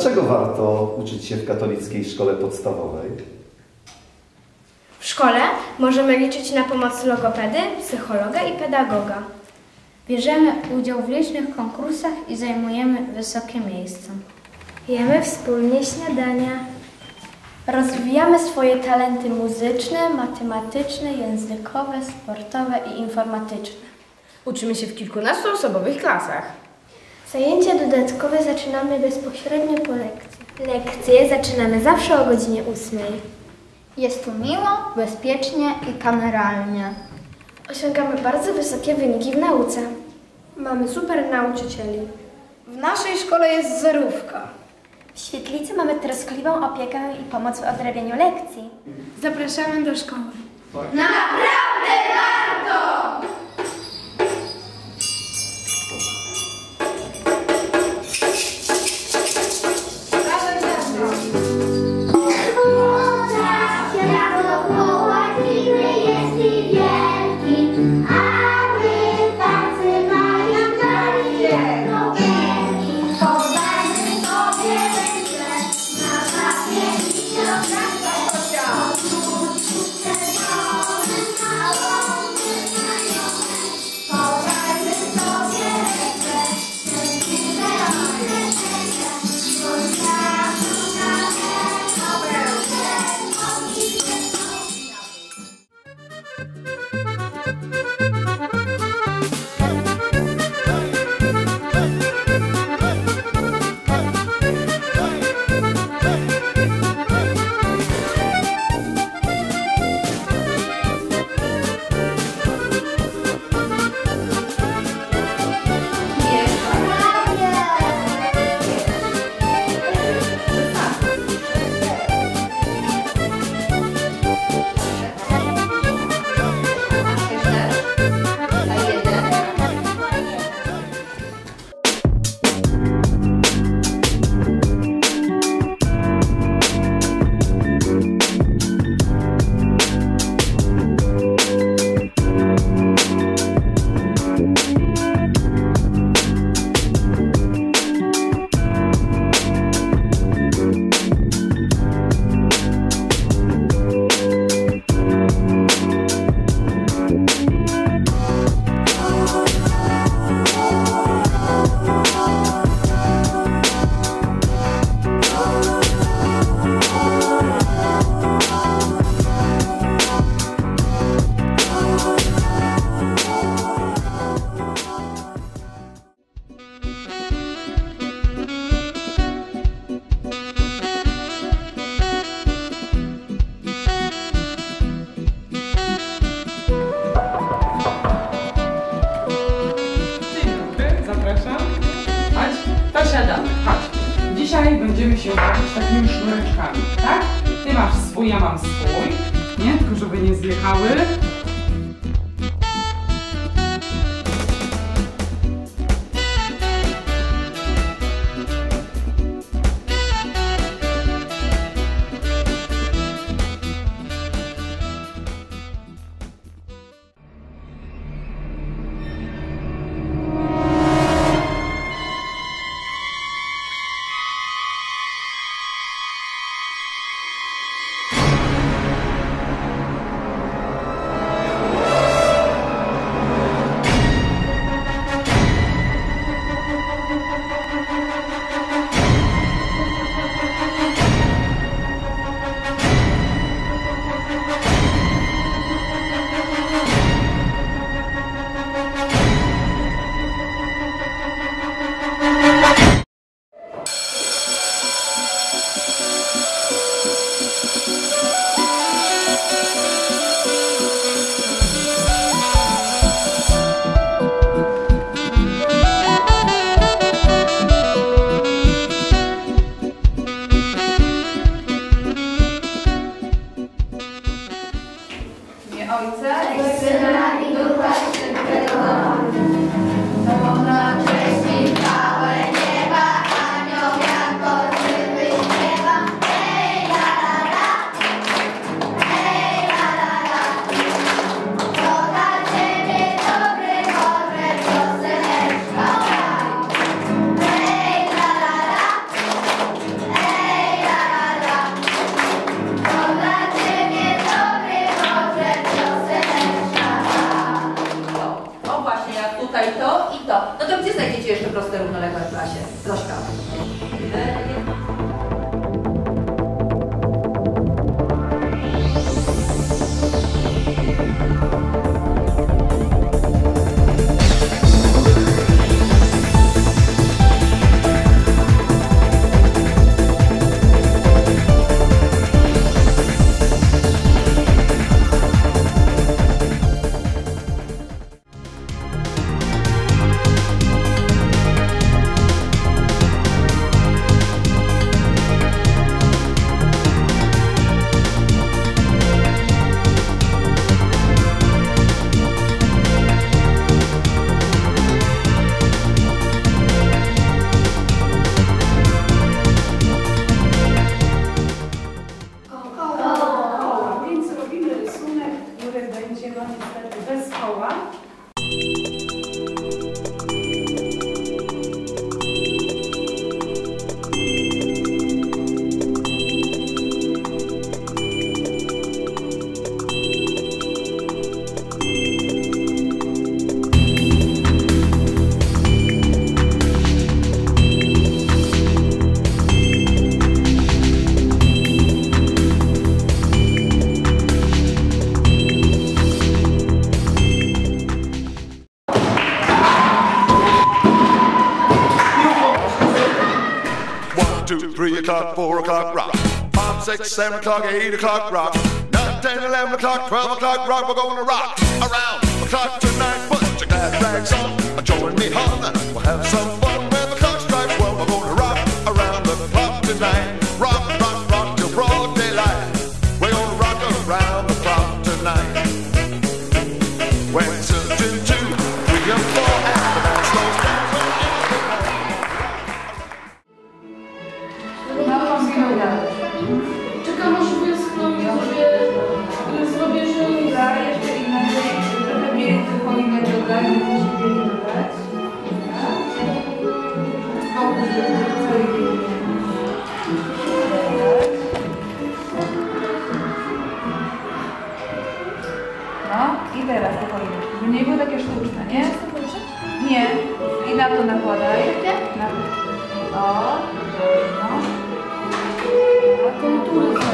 Dlaczego warto uczyć się w katolickiej szkole podstawowej? W szkole możemy liczyć na pomoc logopedy, psychologa i pedagoga. Bierzemy udział w licznych konkursach i zajmujemy wysokie miejsca. Jemy wspólnie śniadania. Rozwijamy swoje talenty muzyczne, matematyczne, językowe, sportowe i informatyczne. Uczymy się w kilkunastu osobowych klasach. Zajęcia dodatkowe zaczynamy bezpośrednio po lekcji. Lekcje zaczynamy zawsze o godzinie 8. Jest tu miło, bezpiecznie i kameralnie. Osiągamy bardzo wysokie wyniki w nauce. Mamy super nauczycieli. W naszej szkole jest zerówka. W świetlicy mamy troskliwą opiekę i pomoc w odrabianiu lekcji. Zapraszamy do szkoły. Świat siadamy, chodź. Dzisiaj będziemy się bawić takimi sznureczkami, tak? Ty masz swój, ja mam swój. Nie, tylko żeby nie zjechały. O'clock, 4 o'clock, rock. 5, 6, 7 o'clock, 8 o'clock, rock. 9, 10, 11 o'clock, 12 o'clock, rock. We're gonna rock around the clock tonight. Put your glad rags on, join me, hon. We'll have some fun No i teraz te choineczki, żeby nie były takie sztuczne, nie? Nie. I na to nakładaj. Na... O, no. Na kontury.